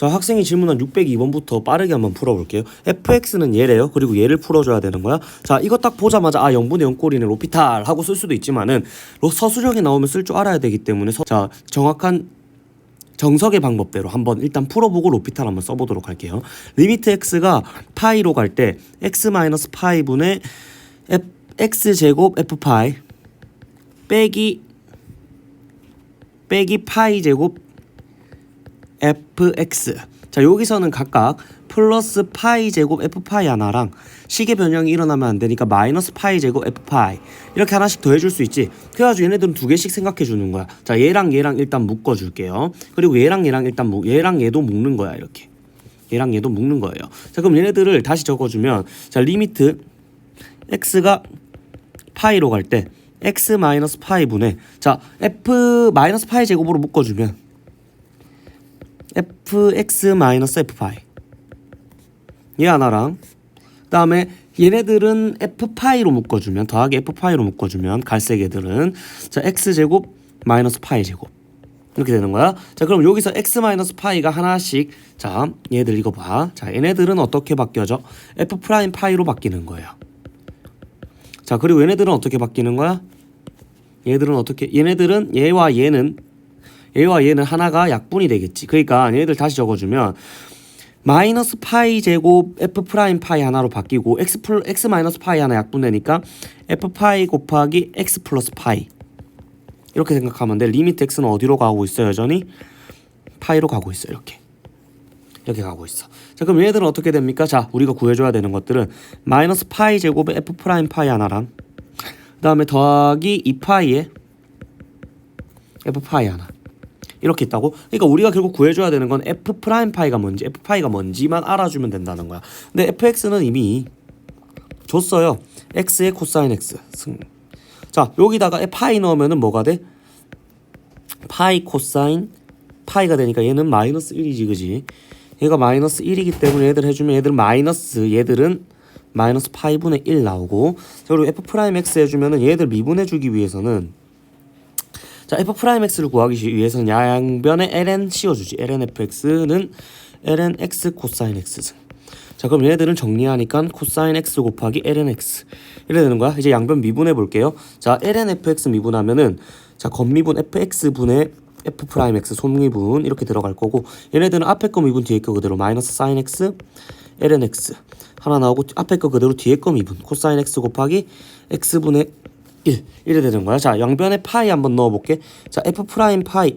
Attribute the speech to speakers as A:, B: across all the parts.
A: 자 학생이 질문한 602번부터 빠르게 한번 풀어볼게요. fx는 얘래요. 그리고 얘를 풀어줘야 되는 거야. 자 이거 딱 보자마자 아 0분의 0꼴이네 로피탈 하고 쓸 수도 있지만은 로- 서술형이 나오면 쓸 줄 알아야 되기 때문에 서- 자 정확한 정석의 방법대로 한번 일단 풀어보고 로피탈 한번 써보도록 할게요. 리미트 x가 파이로 갈 때 x 마이너스 파이 분의 x 제곱 f 파이 빼기 빼기 파이 제곱 fx 자 여기서는 각각 플러스 파이 제곱 f 파이 하나랑 식의 변형이 일어나면 안 되니까 마이너스 파이 제곱 f 파이. 이렇게 하나씩 더해줄 수 있지. 그래가지고 얘네들은 두 개씩 생각해 주는 거야. 자 얘랑 얘랑 일단 묶어 줄게요. 그리고 얘랑 얘랑 일단 묶 얘랑 얘도 묶는 거야 이렇게. 얘랑 얘도 묶는 거예요. 자 그럼 얘네들을 다시 적어주면 자 리미트 x가 파이로 갈 때 x 마이너스 파이 분의 자 f 마이너스 파이 제곱으로 묶어주면 fx 마이너스 f 파이 얘 하나랑 그 다음에 얘네들은 f 파이로 묶어주면 더하기 f 파이로 묶어주면 갈색 애들은 자 x 제곱 마이너스 파이 제곱 이렇게 되는 거야. 자 그럼 여기서 x 마이너스 파이가 하나씩 자 얘들 이거 봐. 자 얘네들은 어떻게 바뀌어져? f 프라임 파이로 바뀌는 거예요. 자 그리고 얘네들은 어떻게 바뀌는 거야? 얘들은 어떻게? 얘네들은 얘와 얘는 얘와 얘는 하나가 약분이 되겠지. 그러니까 얘들 다시 적어주면 마이너스 파이 제곱 f 프라임 파이 하나로 바뀌고 x 플 x 마이너스 파이 하나 약분되니까 f 파이 곱하기 x 플러스 파이 이렇게 생각하면 돼. 리미트 x는 어디로 가고 있어 여전히 파이로 가고 있어 이렇게 이렇게 가고 있어. 자 그럼 얘네들은 어떻게 됩니까? 자 우리가 구해줘야 되는 것들은 마이너스 파이 제곱에 f 프라임 파이 하나랑 그 다음에 더하기 2파이에 f 파이 하나 이렇게 있다고? 그러니까 우리가 결국 구해줘야 되는 건 f 프라임 파이가 뭔지 f 파이가 뭔지만 알아주면 된다는 거야. 근데 fx는 이미 줬어요. x의 코사인 x 승. 자 여기다가 파이 넣으면은 뭐가 돼? 파이 코사인 파이가 되니까 얘는 마이너스 1이지 그지? 얘가 마이너스 1이기 때문에 얘들 해주면 얘들 마이너스 얘들은 마이너스 파이분의 1 나오고 자 그리고 f 프라임 x 해주면은 얘들 미분해주기 위해서는 자 f 프라임 x를 구하기 위해서는 양변에 ln 씌워주지. ln fx는 ln x 코사인 x 승. 자 그럼 얘네들은 정리하니까 코사인 x 곱하기 ln x. 이래 되는 거야. 이제 양변 미분해 볼게요. 자 ln fx 미분하면은 자 겉미분 fx 분의 f 프라임 x 손미분 이렇게 들어갈 거고 얘네들은 앞에 거 미분 뒤에 거 그대로 마이너스 사인 x ln x. 하나 나오고 앞에 거 그대로 뒤에 거 미분 코사인 x 곱하기 x 분의 1 이래 되는 거야. 자 양변에 파이 한번 넣어 볼게. 자 f 프라임 파이.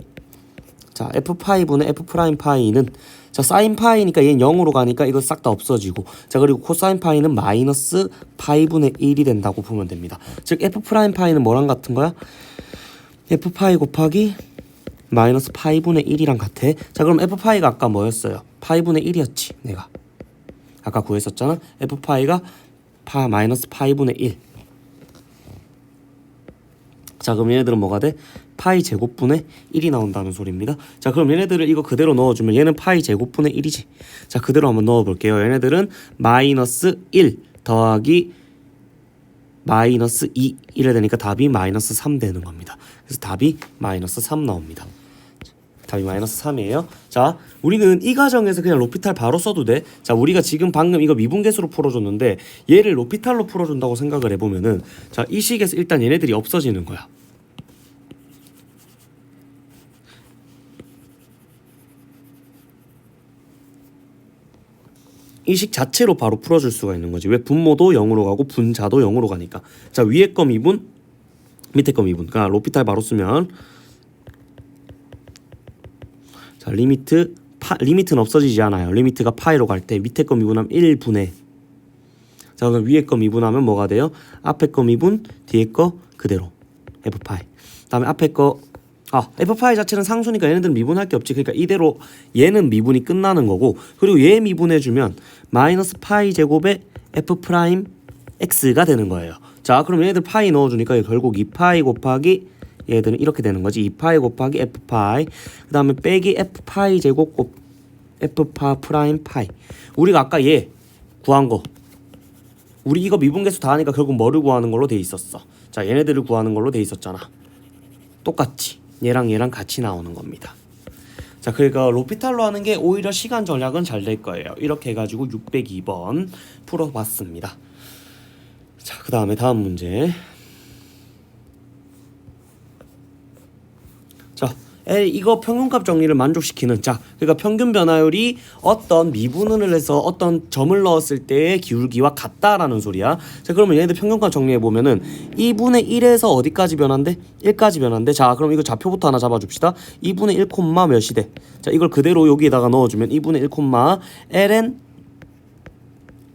A: 자 f 파이 분의 f 프라임 파이는 자 사인 파이니까 얘는 0으로 가니까 이거 싹 다 없어지고. 자 그리고 코사인 파이는 마이너스 파이분의 1이 된다고 보면 됩니다. 즉 f 프라임 파이는 뭐랑 같은 거야? F 파이 곱하기 마이너스 파이분의 1이랑 같아. 자 그럼 f 파이가 아까 뭐였어요? 파이분의 1이었지 내가. 아까 구했었잖아. F 파이가 파 마이너스 파이분의 1 자 그럼 얘네들은 뭐가 돼? 파이 제곱분의 1이 나온다는 소리입니다. 자 그럼 얘네들을 이거 그대로 넣어주면 얘는 파이 제곱분의 1이지. 자 그대로 한번 넣어볼게요. 얘네들은 마이너스 1 더하기 마이너스 2 이래 되니까 답이 마이너스 3 되는 겁니다. 그래서 답이 마이너스 3 나옵니다. 답이 마이너스 3이에요. 자, 우리는 이 과정에서 그냥 로피탈 바로 써도 돼. 자, 우리가 지금 방금 이거 미분계수로 풀어줬는데 얘를 로피탈로 풀어준다고 생각을 해보면은 자, 이 식에서 일단 얘네들이 없어지는 거야. 이식 자체로 바로 풀어줄 수가 있는 거지. 왜 분모도 0으로 가고 분자도 0으로 가니까. 자, 위에 거 미분, 밑에 거 미분. 그러니까 로피탈 바로 쓰면 자 리미트 파, 리미트는 없어지지 않아요. 리미트가 파이로 갈 때 밑에 거 미분하면 1분의 자 그럼 위에 거 미분하면 뭐가 돼요? 앞에 거 미분 뒤에 거 그대로 f 파이. 다음에 앞에 거 아, f 파이 자체는 상수니까 얘네들은 미분할 게 없지. 그러니까 이대로 얘는 미분이 끝나는 거고 그리고 얘 미분해 주면 마이너스 파이 제곱에 f 프라임 x가 되는 거예요. 자, 그럼 얘네들 파이 넣어 주니까 결국 2파이 곱하기 얘들은 이렇게 되는 거지. 2파이 곱하기 f파이. 그 다음에 빼기 f파이 제곱 곱 f파 프라임 파이. 우리가 아까 얘 구한 거 우리 이거 미분계수 다 하니까 결국 뭐를 구하는 걸로 돼 있었어. 자, 얘네들을 구하는 걸로 돼 있었잖아. 똑같이 얘랑 얘랑 같이 나오는 겁니다. 자, 그러니까 로피탈로 하는 게 오히려 시간 전략은 잘 될 거예요. 이렇게 해가지고 602번 풀어봤습니다. 자, 그 다음에 다음 문제. 자, L 이거 평균값 정리를 만족시키는 자, 그러니까 평균 변화율이 어떤 미분을 해서 어떤 점을 넣었을 때의 기울기와 같다라는 소리야. 자, 그러면 얘네들 평균값 정리해 보면은 2분의 1에서 어디까지 변한대? 1까지 변한대. 자, 그럼 이거 좌표부터 하나 잡아줍시다. 2분의 1 콤마 몇이 돼? 자, 이걸 그대로 여기에다가 넣어주면 2분의 1 콤마 ln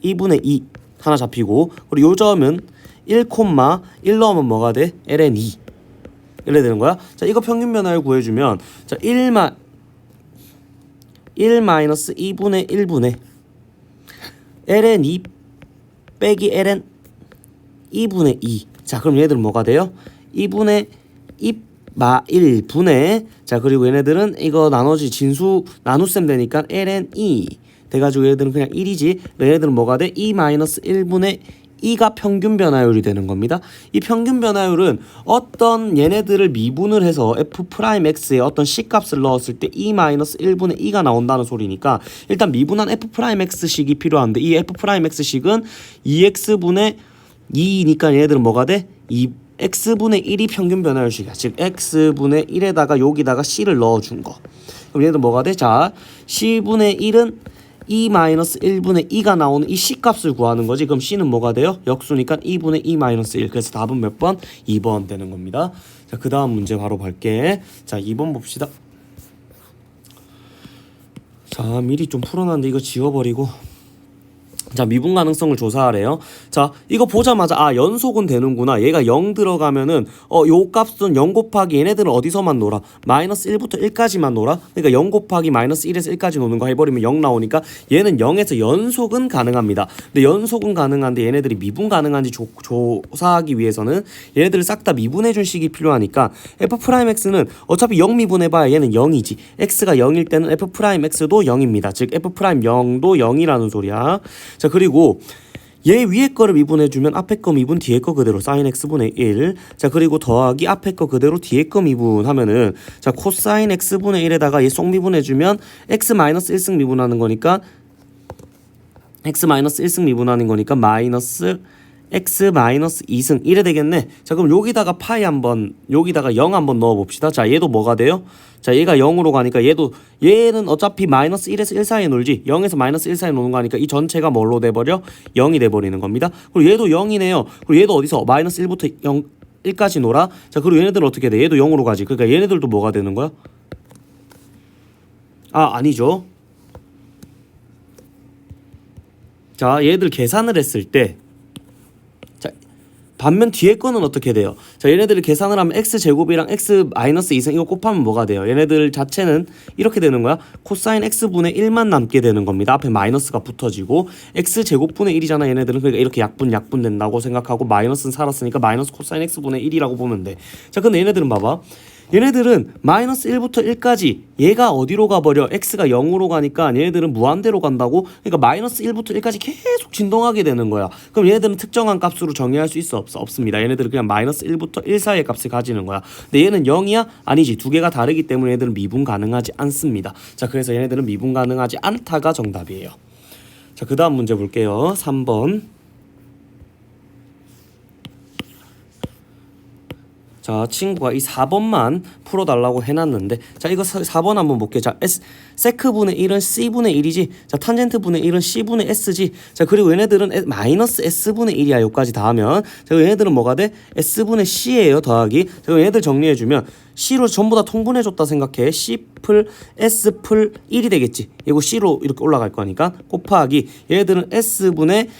A: 2분의 2 하나 잡히고 그리고 요 점은 1 콤마 1 넣으면 뭐가 돼? ln 2 이래 되는 거야. 자, 이거 평균 변화율 구해주면 자, 1마 1 마이너스 2분의 1분의 ln 2 빼기 ln 2분의 2. 자, 그럼 얘들은 뭐가 돼요? 2분의 2 마 1분의 자, 그리고 얘네들은 이거 나머지 진수 나눗셈 되니까 ln 2 돼가지고 얘들은 그냥 1이지. 얘네들은 뭐가 돼? 2 마이너스 1분의 2가 평균 변화율이 되는 겁니다. 이 평균 변화율은 어떤 얘네들을 미분을 해서 f 프라임 x에 어떤 c 값을 넣었을 때2 마이너스 1분의 2가 나온다는 소리니까 일단 미분한 f 프라임 x식이 필요한데 이 f 프라임 x식은 2x분의 2니까 얘네들은 뭐가 돼? 2 x분의 1이 평균 변화율식이야. 즉 x분의 1에다가 여기다가 c를 넣어준 거. 그럼 얘들 뭐가 돼? 자, c분의 1은 2 마이너스 1분의 2가 나오는 이 C값을 구하는 거지. 그럼 C는 뭐가 돼요? 역수니까 2분의 2 마이너스 1. 그래서 답은 몇 번? 2번 되는 겁니다. 자, 그 다음 문제 바로 볼게. 자, 2번 봅시다. 자, 미리 좀 풀어놨는데 이거 지워버리고. 자, 미분 가능성을 조사하래요. 자, 이거 보자마자 아, 연속은 되는구나. 얘가 0 들어가면은 어, 요 값은 0 곱하기 얘네들은 어디서만 놀아? 마이너스 1부터 1까지만 놀아? 그러니까 0 곱하기 마이너스 1에서 1까지 노는 거 해버리면 0 나오니까 얘는 0에서 연속은 가능합니다. 근데 연속은 가능한데 얘네들이 미분 가능한지 조, 조사하기 위해서는 얘네들을 싹 다 미분해 준 식이 필요하니까 f 프라임 x는 어차피 0 미분해봐야 얘는 0이지. x가 0일 때는 f 프라임 x도 0입니다. 즉 f 프라임 0도 0이라는 소리야. 자 그리고 얘 위에 거를 미분해주면 앞에 거 미분 뒤에 거 그대로 사인 x분의 1. 자 그리고 더하기 앞에 거 그대로 뒤에 거 미분하면은 자 코사인 x분의 1에다가 얘 쏙 미분해주면 x 마이너스 1승 미분하는 거니까 x 마이너스 1승 미분하는 거니까 마이너스 x 마이너스 2승 이래 되겠네. 자 그럼 여기다가 파이 한번 여기다가 0 한번 넣어 봅시다. 자 얘도 뭐가 돼요? 자 얘가 0으로 가니까 얘도 얘는 어차피 마이너스 1에서 1 사이에 놀지 0에서 마이너스 1 사이에 노는 거니까 이 전체가 뭘로 돼버려? 0이 돼버리는 겁니다. 그리고 얘도 0이네요. 그리고 얘도 어디서 마이너스 1부터 0 1까지 놀아. 자 그리고 얘네들은 어떻게 돼? 얘도 0으로 가지. 그러니까 얘네들도 뭐가 되는 거야? 아 아니죠. 자 얘들 계산을 했을 때 자, 반면 뒤에 거는 어떻게 돼요? 자, 얘네들을 계산을 하면 x 제곱이랑 x 마이너스 2승 이거 곱하면 뭐가 돼요? 얘네들 자체는 이렇게 되는 거야. 코사인 x분의 1만 남게 되는 겁니다. 앞에 마이너스가 붙어지고 x 제곱 분의 1이잖아. 얘네들은 그러니까 이렇게 약분 약분 된다고 생각하고 마이너스는 살았으니까 마이너스 코사인 x분의 1이라고 보면 돼. 자, 근데 얘네들은 봐봐. 얘네들은 마이너스 1부터 1까지 얘가 어디로 가버려? x가 0으로 가니까 얘네들은 무한대로 간다고? 그러니까 마이너스 1부터 1까지 계속 진동하게 되는 거야. 그럼 얘네들은 특정한 값으로 정의할 수 있어? 없어? 없습니다. 얘네들은 그냥 마이너스 1부터 1 사이의 값을 가지는 거야. 근데 얘는 0이야? 아니지. 두 개가 다르기 때문에 얘들은 미분 가능하지 않습니다. 자, 그래서 얘네들은 미분 가능하지 않다가 정답이에요. 자, 그 다음 문제 볼게요. 3번. 자, 친구가 이 4번만 풀어달라고 해놨는데, 자, 이거 4번 한번 볼게요. 자, S, 세크분의 1은 C분의 1이지, 자, 탄젠트분의 1은 C분의 S지, 자, 그리고 얘네들은 S- 마이너스 S분의 1이야, 여기까지 다 하면. 자, 얘네들은 뭐가 돼? S분의 C예요, 더하기. 자, 얘네들 정리해주면, C로 전부 다 통분해줬다 생각해. C 풀 S 풀 1이 되겠지. 이거 C로 이렇게 올라갈 거니까. 곱하기, 얘네들은 S분의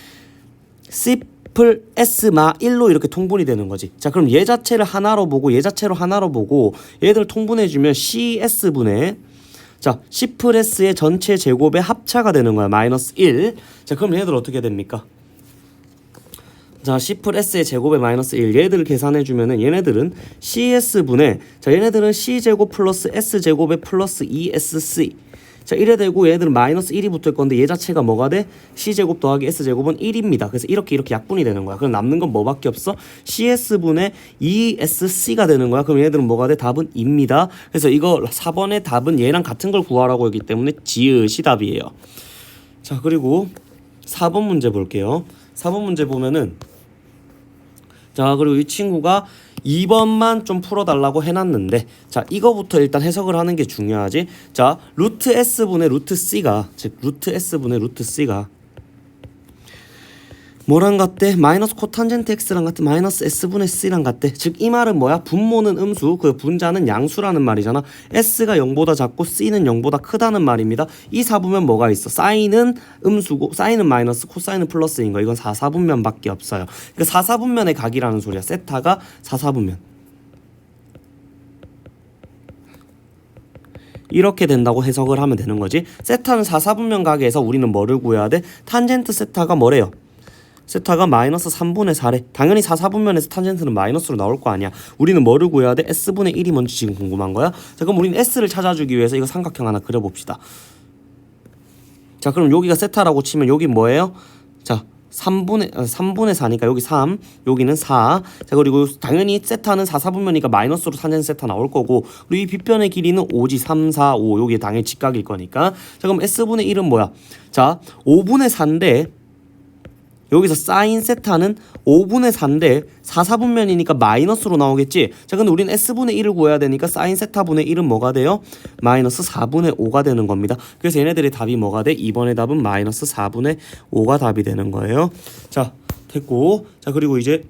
A: C 풀 S마 1로 이렇게 통분이 되는 거지. 자, 그럼 얘 자체를 하나로 보고 얘 자체로 하나로 보고 얘들을 통분해 주면 CS분의 자, C 풀 S의 전체 제곱의 합차가 되는 거야. 마이너스 1. 자, 그럼 얘들 어떻게 됩니까? 자, C 풀 S의 제곱에 마이너스 1 얘들을 계산해 주면은 얘네들은 CS분의 자, 얘네들은 C 제곱 플러스 S 제곱에 플러스 2SC 자 이래 되고 얘들은 마이너스 1이 붙을 건데 얘 자체가 뭐가 돼? c제곱 더하기 s제곱은 1입니다. 그래서 이렇게 이렇게 약분이 되는 거야. 그럼 남는 건 뭐밖에 없어? cs분의 2sc가 되는 거야. 그럼 얘들은 뭐가 돼? 답은 2입니다. 그래서 이거 4번의 답은 얘랑 같은 걸 구하라고 했기 때문에 지읒이 답이에요. 자 그리고 4번 문제 볼게요. 4번 문제 보면은 자 그리고 이 친구가 2번만 좀 풀어달라고 해놨는데 자 이거부터 일단 해석을 하는 게 중요하지. 자 루트 s분의 루트 c가 즉 루트 s분의 루트 c가 뭐랑 같대? 마이너스 코탄젠트 x랑 같대 마이너스 s분의 c랑 같대 즉 이 말은 뭐야? 분모는 음수 그 분자는 양수라는 말이잖아 s가 0보다 작고 c는 0보다 크다는 말입니다 이 사분면 뭐가 있어? 사인은 음수고 사인은 마이너스 코사인은 플러스인 거 이건 4사분면밖에 없어요 그러니까 4사분면의 각이라는 소리야 세타가 4사분면 이렇게 된다고 해석을 하면 되는 거지 세타는 4사분면 각에서 우리는 뭐를 구해야 돼? 탄젠트 세타가 뭐래요? 세타가 마이너스 3분의 4래. 당연히 4, 4분면에서 탄젠트는 마이너스로 나올 거 아니야. 우리는 뭐를 구해야 돼? S분의 1이 뭔지 지금 궁금한 거야? 자, 그럼 우리는 S를 찾아주기 위해서 이거 삼각형 하나 그려봅시다. 자, 그럼 여기가 세타라고 치면 여기 뭐예요? 자, 3분의, 어, 3분의 4니까 여기 3, 여기는 4. 자, 그리고 당연히 세타는 4, 4분면이니까 마이너스로 탄젠트 세타 나올 거고, 그리고 이 빗변의 길이는 5지, 3, 4, 5. 여기 당연히 직각일 거니까. 자, 그럼 S분의 1은 뭐야? 자, 5분의 4인데, 여기서 사인 세타는 5분의 4인데 4, 4분면이니까 마이너스로 나오겠지? 자, 근데 우리는 S분의 1을 구해야 되니까 사인 세타분의 1은 뭐가 돼요? 마이너스 4분의 5가 되는 겁니다. 그래서 얘네들의 답이 뭐가 돼? 2번의 답은 마이너스 4분의 5가 답이 되는 거예요. 자, 됐고. 자, 그리고 이제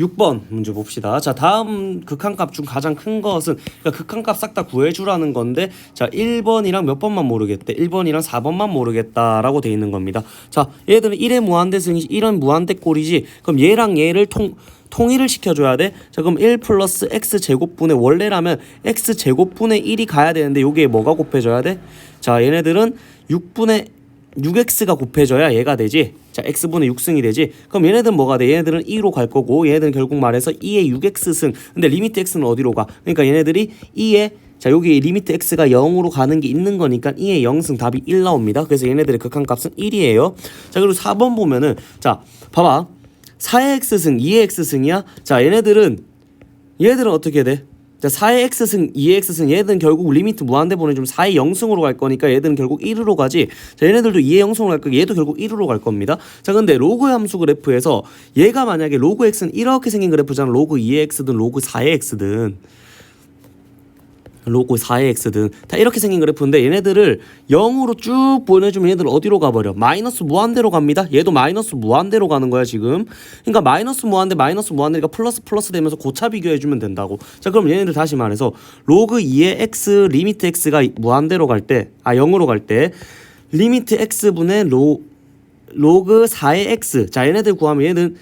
A: 6번 문제 봅시다. 자, 다음 극한값 중 가장 큰 것은 그러니까 극한값 싹 다 구해 주라는 건데 자, 1번이랑 몇 번만 모르겠대. 1번이랑 4번만 모르겠다라고 돼 있는 겁니다. 자, 얘들은 1의 무한대승이 1은 무한대 꼴이지. 그럼 얘랑 얘를 통 통일을 시켜줘야 돼. 자, 그럼 1 플러스 x 제곱분의 원래라면 x 제곱분의 1이 가야 되는데 여기에 뭐가 곱해져야 돼? 자, 얘네들은 6분의 6x가 곱해져야 얘가 되지. 자, x분의 6승이 되지. 그럼 얘네들은 뭐가 돼? 얘네들은 2로 갈 거고 얘네들은 결국 말해서 2의 6x승. 근데 리미트 x는 어디로 가? 그러니까 얘네들이 2의 자, 여기 리미트 x가 0으로 가는 게 있는 거니까 2의 0승 답이 1 나옵니다. 그래서 얘네들의 극한값은 1이에요. 자, 그리고 4번 보면은 자, 봐봐. 4의 x승, 2의 x승이야. 자, 얘네들은 얘들은 어떻게 돼? 자, 4의 x승, 2의 x승 얘들은 결국 리미트 무한대 보내주면 4의 0승으로 갈 거니까 얘들은 결국 1으로 가지. 자, 얘네들도 2의 0승으로 갈 거고 얘도 결국 1으로 갈 겁니다. 자, 근데 로그 함수 그래프에서 얘가 만약에 로그 x는 이렇게 생긴 그래프잖아. 로그 2의 x든 로그 4의 x든 로고 4의 x든 다 이렇게 생긴 그래프인데 얘네들을 0으로 쭉 보내주면 얘들 어디로 가버려? 마이너스 무한대로 갑니다. 얘도 마이너스 무한대로 가는 거야 지금. 그러니까 마이너스 무한대 마이너스 무한대니까 플러스 플러스 되면서 고차 비교해주면 된다고. 자 그럼 얘네들 다시 말해서 로그 2의 x 리미트 x가 무한대로 갈 때, 아 0으로 갈 때 리미트 x분의 로 로그 4의 x. 자 얘네들 구하면 얘는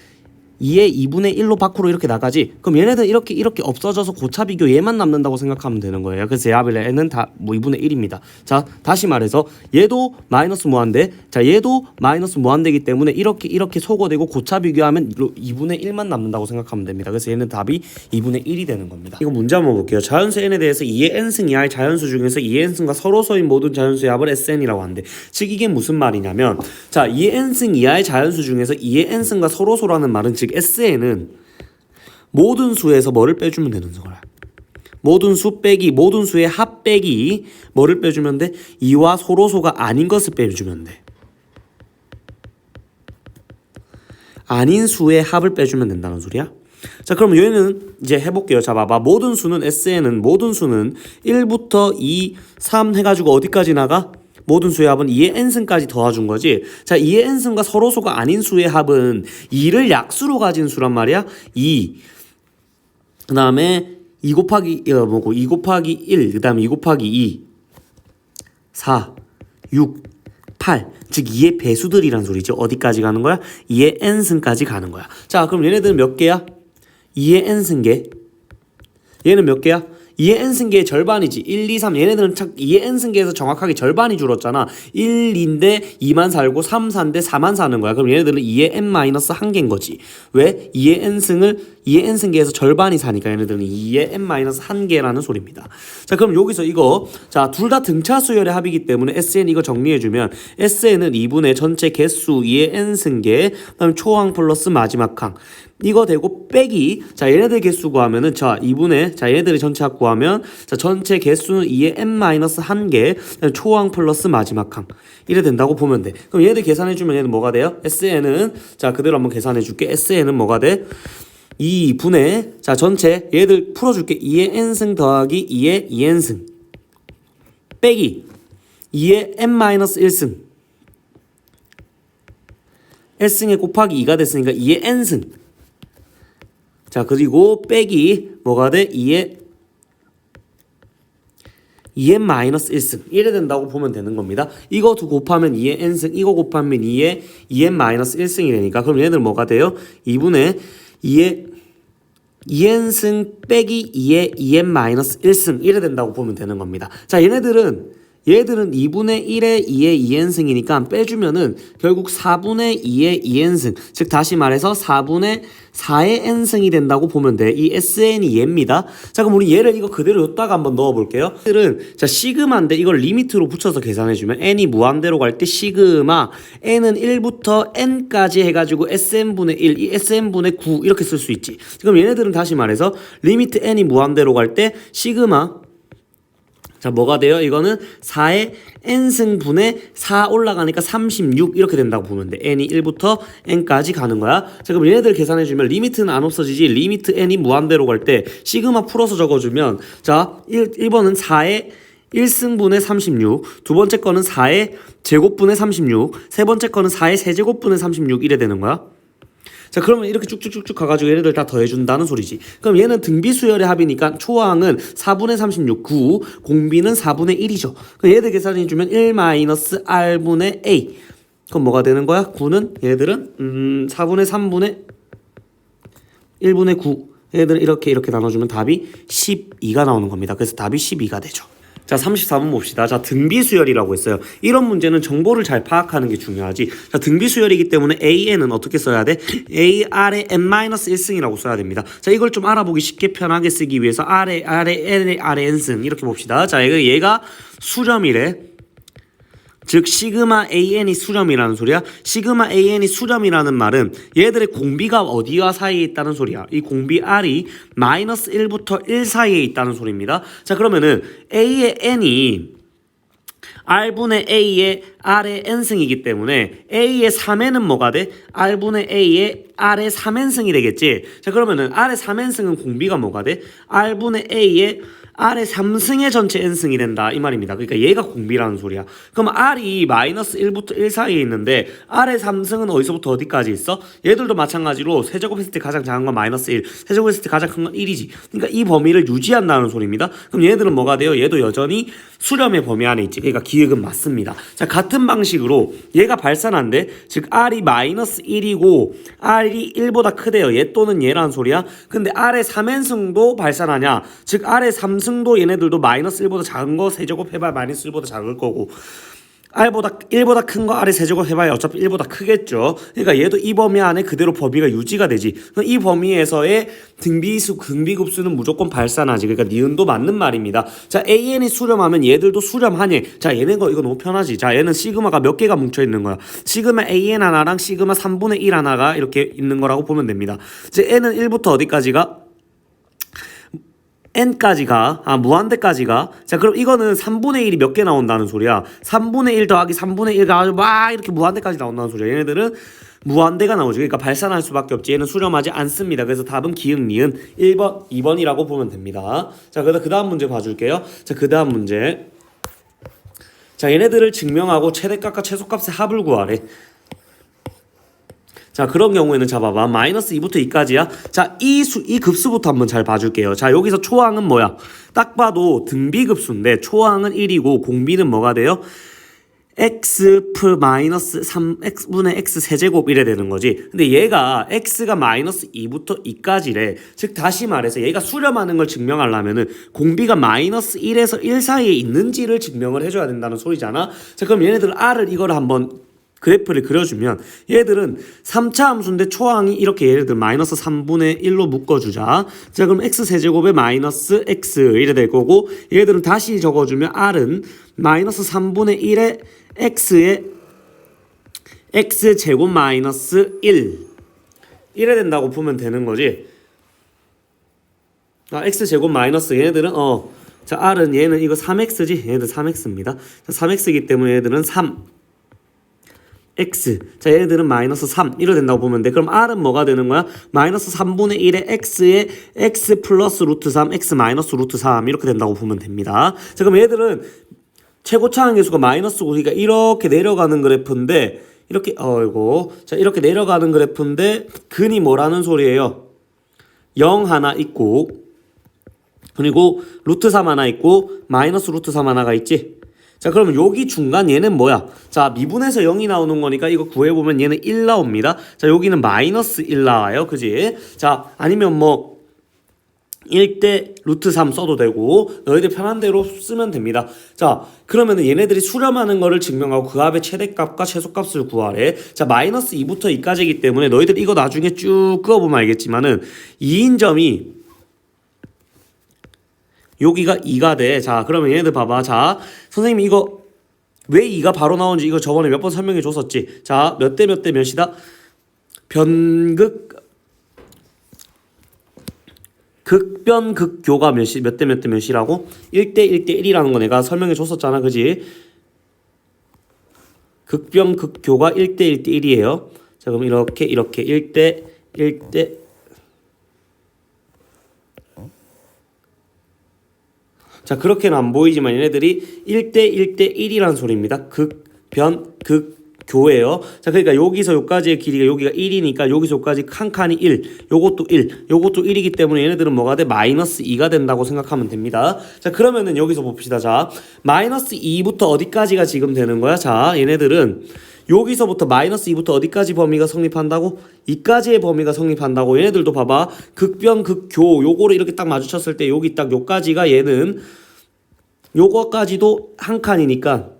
A: 2의 2분의 1로 밖으로 이렇게 나가지. 그럼 얘네들 이렇게 이렇게 없어져서 고차 비교 얘만 남는다고 생각하면 되는 거예요. 그래서 얘는 다뭐 2분의 1입니다. 자 다시 말해서 얘도 마이너스 무한대. 자 얘도 마이너스 무한대기 때문에 이렇게 이렇게 소거되고 고차 비교하면 2분의 1만 남는다고 생각하면 됩니다. 그래서 얘는 답이 2분의 1이 되는 겁니다. 이거 문제 한번 볼게요. 자연수 n에 대해서 2의 n승 이하의 자연수 중에서 2의 n승과 서로서인 모든 자연수의 합을 sn이라고 하는데 즉 이게 무슨 말이냐면 자 2의 n승 이하의 자연수 중에서 2의 n승과 서로소라는 말은 즉 SN은 모든 수에서 뭐를 빼주면 되는 거야. 모든 수 빼기 모든 수의 합 빼기 뭐를 빼주면 돼? 이와 소로소가 아닌 것을 빼주면 돼. 아닌 수의 합을 빼주면 된다는 소리야. 자 그럼 얘는 이제 해볼게요. 자 봐봐 모든 수는 SN은 모든 수는 1부터 2, 3 해가지고 어디까지 나가? 모든 수의 합은 2의 n승까지 더해준 거지. 자, 2의 n승과 서로소가 아닌 수의 합은 2를 약수로 가진 수란 말이야. 2. 그 다음에 2 곱하기, 어, 뭐고, 2 곱하기 1. 그 다음에 2 곱하기 2. 4. 6. 8. 즉 2의 배수들이란 소리죠. 어디까지 가는 거야? 2의 n승까지 가는 거야. 자, 그럼 얘네들은 몇 개야? 2의 n승계. 얘는 몇 개야? 2의 n승계의 절반이지. 1, 2, 3. 얘네들은 착 2의 n승계에서 정확하게 절반이 줄었잖아. 1인데 2만 살고 3, 4인데 4만 사는 거야. 그럼 얘네들은 2의 n 마이너스 한 개인 거지. 왜? 2의 n승을 2의 n승계에서 절반이 사니까 얘네들은 2의 n-1개라는 소리입니다. 자 그럼 여기서 이거 자 둘 다 등차 수열의 합이기 때문에 SN 이거 정리해주면 SN은 2분의 전체 개수 2의 n승계 그다음 초항 플러스 마지막 항 이거 되고 빼기 자 얘네들 개수 구하면은 자 2분의 자 얘네들의 전체 합 구하면 자 전체 개수는 2의 n-1개 초항 플러스 마지막 항 이래 된다고 보면 돼 그럼 얘네들 계산해주면 얘는 뭐가 돼요? SN은 자 그대로 한번 계산해줄게 SN은 뭐가 돼? 2분의 자 전체 얘들 풀어줄게. 2의 n승 더하기 2의 2n승. 빼기. 2의 n-1승. S승에 곱하기 2가 됐으니까 2의 n승. 자 그리고 빼기 뭐가 돼? 2의 2n 마이너스 1승. 이래 된다고 보면 되는 겁니다. 이거 두 곱하면 2의 n승 이거 곱하면 2의 2n 마이너스 1승이 되니까. 그럼 얘들 뭐가 돼요? 2분의 2의 2n승 빼기 2의 2n 마이너스 1승 이래 된다고 보면 되는 겁니다. 자 얘네들은 얘들은 2분의 1의 2의 2n승이니까 빼주면은 결국 4분의 2의 2n승 즉 다시 말해서 4분의 4의 n승이 된다고 보면 돼. 이 SN이 얘입니다. 자 그럼 우리 얘를 이거 그대로 여기다가 한번 넣어볼게요. 얘들은 자 시그마인데 이걸 리미트로 붙여서 계산해주면 n이 무한대로 갈 때 시그마 n은 1부터 n까지 해가지고 sn분의 1, 이 sn분의 9 이렇게 쓸 수 있지. 그럼 얘네들은 다시 말해서 리미트 n이 무한대로 갈 때 시그마 자 뭐가 돼요? 이거는 4의 n승분의 4 올라가니까 36 이렇게 된다고 보면 돼. n이 1부터 n까지 가는 거야. 자 그럼 얘네들 계산해주면 리미트는 안 없어지지. 리미트 n이 무한대로 갈 때 시그마 풀어서 적어주면 자 1, 1번은 4의 1승분의 36, 두 번째 거는 4의 제곱분의 36, 세 번째 거는 4의 세제곱분의 36 이래 되는 거야. 자 그러면 이렇게 쭉쭉쭉쭉 가가지고 얘네들 다 더해준다는 소리지. 그럼 얘는 등비수열의 합이니까 초항은 4분의 36 9 공비는 4분의 1이죠. 그럼 얘들 계산해주면 1 마이너스 r분의 a. 그럼 뭐가 되는 거야? 9는 얘들은 음 4분의 3분의 1분의 9 얘들은 이렇게 이렇게 나눠주면 답이 12가 나오는 겁니다. 그래서 답이 12가 되죠 자 34번 봅시다. 자 등비수열이라고 했어요. 이런 문제는 정보를 잘 파악하는 게 중요하지. 자 등비수열이기 때문에 AN은 어떻게 써야 돼? AR의 N-1승이라고 써야 됩니다. 자 이걸 좀 알아보기 쉽게 편하게 쓰기 위해서 R의 R의 L의 R의 N승 이렇게 봅시다. 자 얘가 수렴이래 즉 시그마 AN이 수렴이라는 소리야. 시그마 AN이 수렴이라는 말은 얘들의 공비가 어디와 사이에 있다는 소리야. 이 공비 R이 마이너스 1부터 1 사이에 있다는 소리입니다. 자 그러면은 A의 N이 R분의 A의 R의 N승이기 때문에 A의 3n은 뭐가 돼? R분의 A의 R의 3n승이 되겠지. 자 그러면은 R의 3n승은 공비가 뭐가 돼? R분의 A의 R의 3승의 전체 n승이 된다 이 말입니다. 그러니까 얘가 공비라는 소리야. 그럼 R이 마이너스 1부터 1 사이에 있는데 R의 3승은 어디서부터 어디까지 있어? 얘들도 마찬가지로 세제곱했을 때 가장 작은 건 마이너스 1, 세제곱했을 때 가장 큰 건 1이지. 그러니까 이 범위를 유지한다는 소리입니다. 그럼 얘들은 뭐가 돼요? 얘도 여전히 수렴의 범위 안에 있지. 그러니까 기획은 맞습니다. 자 같은 방식으로 얘가 발산한데 즉 R이 마이너스 1이고 R이 1보다 크대요. 얘 또는 얘라는 소리야. 근데 R의 3n승도 발산하냐? 즉 R의 3승 승도 얘네들도 마이너스 1보다 작은 거 세제곱 해봐야 마이너스 1보다 작을 거고 R보다 1보다 큰거 아래 세제곱 해봐야 어차피 1보다 크겠죠. 그러니까 얘도 이 범위 안에 그대로 범위가 유지가 되지. 이 범위에서의 등비수, 등비급수는 무조건 발산하지. 그러니까 니은도 맞는 말입니다. 자, AN이 수렴하면 얘들도 수렴하니. 자, 얘네 거 이거 너무 편하지. 자, 얘는 시그마가 몇 개가 뭉쳐 있는 거야. 시그마 AN 하나랑 시그마 3분의 1 하나가 이렇게 있는 거라고 보면 됩니다. 이제 N은 1부터 어디까지가? N까지가 아 무한대까지가. 자 그럼 이거는 3분의 1이 몇 개 나온다는 소리야? 3분의 1 더하기 3분의 1 가지고 막 이렇게 무한대까지 나온다는 소리야. 얘네들은 무한대가 나오죠. 그러니까 발산할 수밖에 없지. 얘는 수렴하지 않습니다. 그래서 답은 기흥 니은. 1번 2번이라고 보면 됩니다. 자 그다음 그 다음 문제 봐줄게요. 자 그 다음 문제. 자 얘네들을 증명하고 최대값과 최소값의 합을 구하래 자 그런 경우에는 잡아봐. 마이너스 2부터 2까지야. 자 이 수 이 급수부터 한번 잘 봐줄게요. 자 여기서 초항은 뭐야? 딱 봐도 등비급수인데 초항은 1이고 공비는 뭐가 돼요? x 플 마이너스 3x분의 x 세제곱 이래 되는 거지. 근데 얘가 x가 마이너스 2부터 2까지래. 즉 다시 말해서 얘가 수렴하는 걸 증명하려면은 공비가 마이너스 1에서 1 사이에 있는지를 증명을 해줘야 된다는 소리잖아. 자 그럼 얘네들 r을 이걸 한번 그래프를 그려주면 얘들은 3차 함수인데 초항이 이렇게 예를 들어 마이너스 3분의 1로 묶어주자. 자 그럼 x세제곱에 마이너스 x 이래 될 거고 얘들은 다시 적어주면 r은 마이너스 3분의 1에 x에 x제곱 마이너스 1 이래 된다고 보면 되는 거지. 아 x제곱 마이너스 얘네들은 어. 자 r은 얘는 이거 3x지. 얘네들 3x입니다. 자 3x이기 때문에 얘들은 3 x. 자, 얘들은 마이너스 3. 이러 된다고 보면 돼. 그럼 r은 뭐가 되는 거야? 마이너스 3분의 1의 x에 x 플러스 루트 3, x 마이너스 루트 3 이렇게 된다고 보면 됩니다. 자, 그럼 얘들은 최고차 항 계수가 마이너스고 그러니까 이렇게 내려가는 그래프인데 이렇게 어이고 자 이렇게 내려가는 그래프인데 근이 뭐라는 소리예요? 0 하나 있고 그리고 루트 3 하나 있고 마이너스 루트 3 하나가 있지. 자 그러면 여기 중간 얘는 뭐야? 자 미분에서 0이 나오는 거니까 이거 구해보면 얘는 1 나옵니다. 자 여기는 마이너스 1 나와요. 그지? 자 아니면 뭐 1대 루트 3 써도 되고 너희들 편한 대로 쓰면 됩니다. 자 그러면은 얘네들이 수렴하는 거를 증명하고 그 합의 최대값과 최소값을 구하래. 자 마이너스 2부터 2까지이기 때문에 너희들 이거 나중에 쭉 그어보면 알겠지만은 2인 점이 여기가 2가 돼. 자 그러면 얘네들 봐봐. 자 선생님이 이거 왜 2가 바로 나오는지 이거 저번에 몇 번 설명해 줬었지. 자 몇 대 몇 대 몇이다? 변극 극변 극교가 몇이 몇 대 몇 대 몇이라고? 1대 1대 1이라는 거 내가 설명해 줬었잖아. 그지? 극변 극교가 1대 1대 1이에요. 자, 그럼 이렇게 이렇게 1대 1대 자, 그렇게는 안 보이지만 얘네들이 1대 1대 1이라는 소리입니다. 극 변 극 교예요. 자, 그러니까 여기서 여기까지의 길이가 여기가 1이니까 여기서 여기까지 한 칸이 1, 요것도 1, 요것도 1이기 때문에 얘네들은 뭐가 돼? 마이너스 2가 된다고 생각하면 됩니다. 자, 그러면은 여기서 봅시다. 자, 마이너스 2부터 어디까지가 지금 되는 거야? 자, 얘네들은 여기서부터 마이너스 2부터 어디까지 범위가 성립한다고? 2까지의 범위가 성립한다고. 얘네들도 봐봐. 극변 극교 요거를 이렇게 딱 마주쳤을 때 여기 딱 요까지가 얘는 요거까지도 한 칸이니까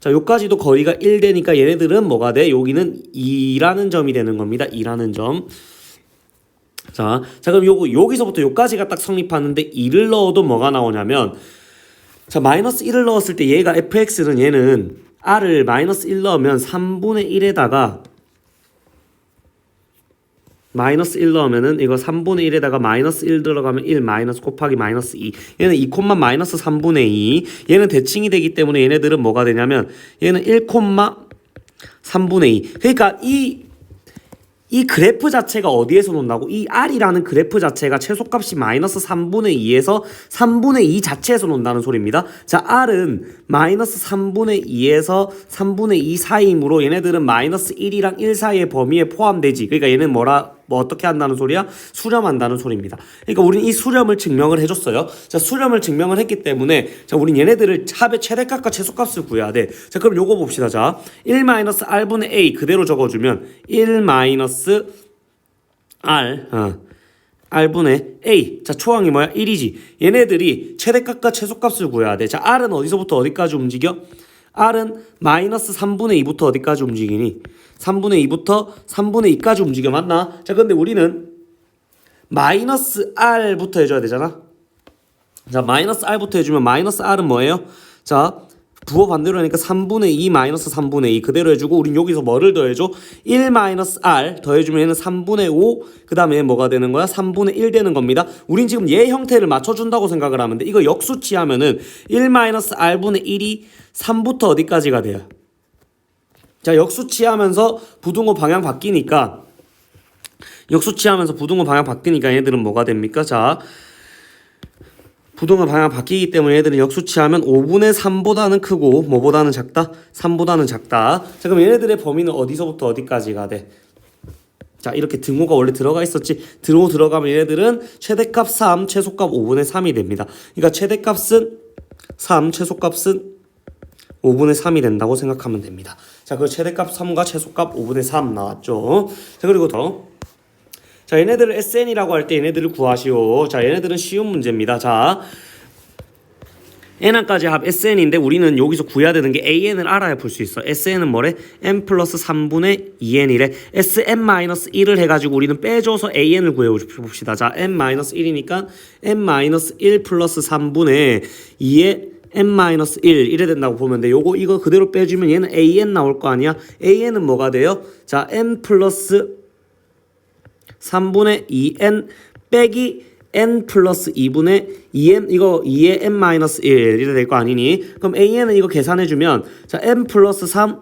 A: 자, 요까지도 거리가 1 되니까 얘네들은 뭐가 돼? 여기는 2라는 점이 되는 겁니다. 2라는 점. 자, 자 그럼 요거 여기서부터 요까지가 딱 성립하는데 2를 넣어도 뭐가 나오냐면 자, 마이너스 1을 넣었을 때 얘가 fx는 얘는 r을 마이너스 1 넣으면 3분의 1에다가 마이너스 1 넣으면은 이거 3분의 1에다가 마이너스 1 들어가면 1 마이너스 곱하기 마이너스 2 얘는 2 콤마 마이너스 3분의 2 얘는 대칭이 되기 때문에 얘네들은 뭐가 되냐면 얘는 1 콤마 3분의 2 그러니까 이 이 그래프 자체가 어디에서 논다고? 이 R이라는 그래프 자체가 최소값이 마이너스 3분의 2에서 3분의 2 자체에서 논다는 소리입니다. 자, R은 마이너스 3분의 2에서 3분의 2 사이이므로 얘네들은 마이너스 1이랑 1 사이의 범위에 포함되지. 그러니까 얘는 뭐라 뭐 어떻게 한다는 소리야? 수렴한다는 소리입니다. 그러니까 우리는 이 수렴을 증명을 해줬어요. 자, 수렴을 증명을 했기 때문에 자, 우린 얘네들을 합의 최대값과 최소값을 구해야 돼. 자, 그럼 요거 봅시다. 자, 1 마이너스 r분의 a 그대로 적어주면 1 마이너스 r 어. r분의 a 자 초항이 뭐야 1이지 얘네들이 최대값과 최소값을 구해야 돼 자 r은 어디서부터 어디까지 움직여 r은 마이너스 3분의 2부터 어디까지 움직이니? 3분의 2부터 3분의 2까지 움직여 맞나? 자 근데 우리는 마이너스 r부터 해줘야 되잖아. 자 마이너스 r부터 해주면 마이너스 r은 뭐예요? 자 부호 반대로 하니까 3분의 2 마이너스 3분의 2 그대로 해주고 우린 여기서 뭐를 더해줘? 1 마이너스 r 더해주면 얘는 3분의 5 그 다음에 뭐가 되는 거야? 3분의 1 되는 겁니다 우린 지금 얘 형태를 맞춰준다고 생각을 하면 돼 이거 역수치 하면은 1 마이너스 r분의 1이 3부터 어디까지가 돼요? 자 역수치 하면서 부등호 방향 바뀌니까 역수치 하면서 부등호 방향 바뀌니까 얘들은 뭐가 됩니까? 자 부동의 방향 바뀌기 때문에 얘들은 역수치하면 5분의 3보다는 크고 뭐보다는 작다? 3보다는 작다. 자 그럼 얘네들의 범위는 어디서부터 어디까지가 돼? 자 이렇게 등호가 원래 들어가 있었지 등호 들어가면 얘네들은 최대값 3 최소값 5분의 3이 됩니다 그러니까 최대값은 3 최소값은 5분의 3이 된다고 생각하면 됩니다 자 그 최대값 3과 최소값 5분의 3 나왔죠 자 그리고 더 자, 얘네들을 SN이라고 할 때 얘네들을 구하시오. 자, 얘네들은 쉬운 문제입니다. 자, n항까지 합 sn인데 우리는 여기서 구해야 되는 게 an을 알아야 풀 수 있어. sn은 뭐래? n 플러스 3분의 2n이래. sn-1을 해가지고 우리는 빼줘서 an을 구해봅시다. 자, n-1이니까 n-1 플러스 3분의 2의 n-1 이래 된다고 보면 돼. 요거 이거 그대로 빼주면 얘는 an 나올 거 아니야? an은 뭐가 돼요? 자, n 플러스 3분의 2n 빼기 n 플러스 2분의 2n 이거 2의 n 마이너스 1 이래 될 거 아니니? 그럼 an은 이거 계산해 주면 자 n 플러스 3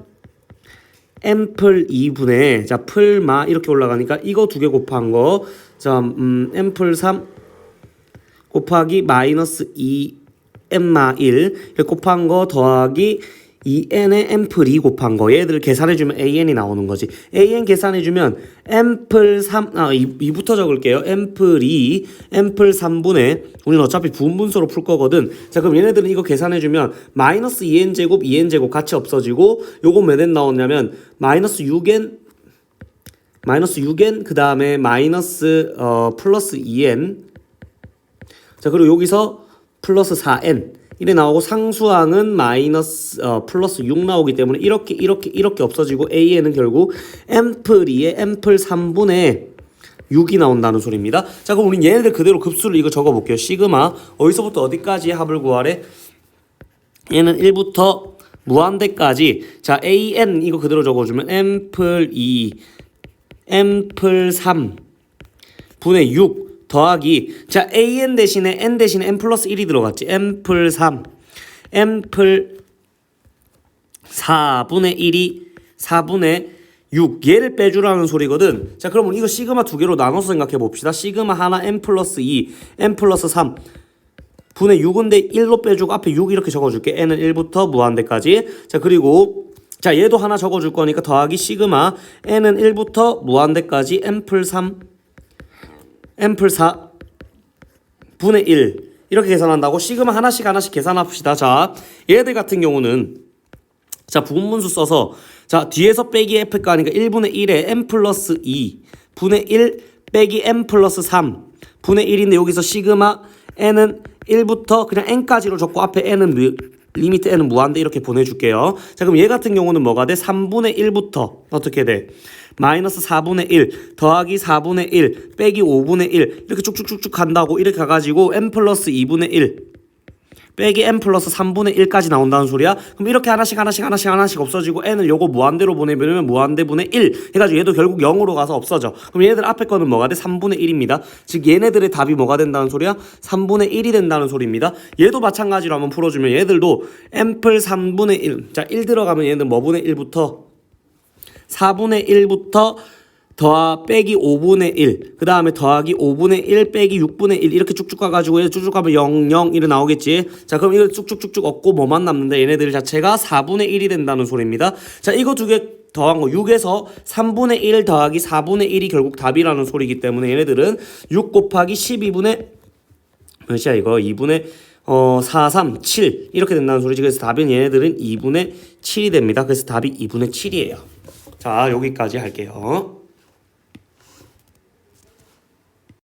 A: n 풀 2분의 자 풀마 이렇게 올라가니까 이거 두 개 곱한 거자 음, n 풀3 곱하기 마이너스 2 n마 1 이렇게 곱한 거 더하기 2n의 n플 2 곱한 거. 얘들 계산해주면 an이 나오는 거지. An 계산해주면 n플 3, 아 2, 부터 적을게요. n플 2, n플 3분의 우리는 어차피 부분분수로 풀 거거든. 자 그럼 얘네들은 이거 계산해주면 마이너스 2n제곱 2n제곱 같이 없어지고 요거 몇 n 나오냐면 마이너스 6n 마이너스 6n 그 다음에 마이너스 어 플러스 2n 자 그리고 여기서 플러스 4n 이래 나오고 상수항은 마이너스 어, 플러스 6 나오기 때문에 이렇게 이렇게 이렇게 없어지고 a에는 결국 m플 2에 m플 3분의 6이 나온다는 소리입니다. 자 그럼 우리 얘네들 그대로 급수를 이거 적어볼게요. 시그마 어디서부터 어디까지 합을 구하래? 얘는 1부터 무한대까지 자 an 이거 그대로 적어주면 m플 2 m플 3 분의 6 더하기. 자 an 대신에 n 대신에 n 플러스 1이 들어갔지. N 풀3 n 풀 4분의 1이 4분의 6 얘를 빼주라는 소리거든. 자 그러면 이거 시그마 두 개로 나눠서 생각해 봅시다. 시그마 하나 n 플러스 2 n 플러스 3 분의 6인데 1로 빼주고 앞에 6 이렇게 적어줄게. N은 1부터 무한대까지. 자 그리고 자 얘도 하나 적어줄 거니까 더하기 시그마. N은 1부터 무한대까지. N 풀3 앰플 4 분의 1 이렇게 계산한다고 시그마 하나씩 하나씩 계산합시다. 자, 얘들 같은 경우는 자 부분분수 써서 자 뒤에서 빼기 f가 아니까 1분의 1에 m 플러스 2 분의 1 빼기 m 플러스 3 분의 1인데 여기서 시그마 n은 1부터 그냥 n까지로 적고 앞에 n은 무, 리미트 n은 무한대 이렇게 보내줄게요. 자 그럼 얘 같은 경우는 뭐가 돼? 3분의 1부터 어떻게 돼? 마이너스 4분의 1 더하기 4분의 1 빼기 5분의 1 이렇게 쭉쭉쭉쭉 간다고 이렇게 가가지고 n 플러스 2분의 1 빼기 n 플러스 3분의 1까지 나온다는 소리야. 그럼 이렇게 하나씩 하나씩 하나씩 하나씩 없어지고 n을 요거 무한대로 보내면 무한대분의 1 해가지고 얘도 결국 0으로 가서 없어져. 그럼 얘네들 앞에 거는 뭐가 돼? 3분의 1입니다. 즉 얘네들의 답이 뭐가 된다는 소리야? 3분의 1이 된다는 소리입니다. 얘도 마찬가지로 한번 풀어주면 얘들도 n플 3분의 1. 자, 1 들어가면 얘는 뭐분의 1부터 4분의 1부터 더하 빼기 5분의 1. 그 다음에 더하기 5분의 1 빼기 6분의 1 이렇게 쭉쭉 가가지고 얘 쭉쭉 가면 0, 0 이래 나오겠지. 자 그럼 이걸 쭉쭉쭉쭉 얻고 뭐만 남는데 얘네들 자체가 4분의 1이 된다는 소리입니다. 자 이거 두 개 더한 거 6에서 3분의 1 더하기 4분의 1이 결국 답이라는 소리이기 때문에 얘네들은 6 곱하기 12분의 몇이야 이거 2분의 어, 4, 3, 7 이렇게 된다는 소리지. 그래서 답은 얘네들은 2분의 7이 됩니다. 그래서 답이 2분의 7이에요. 자 여기까지 할게요.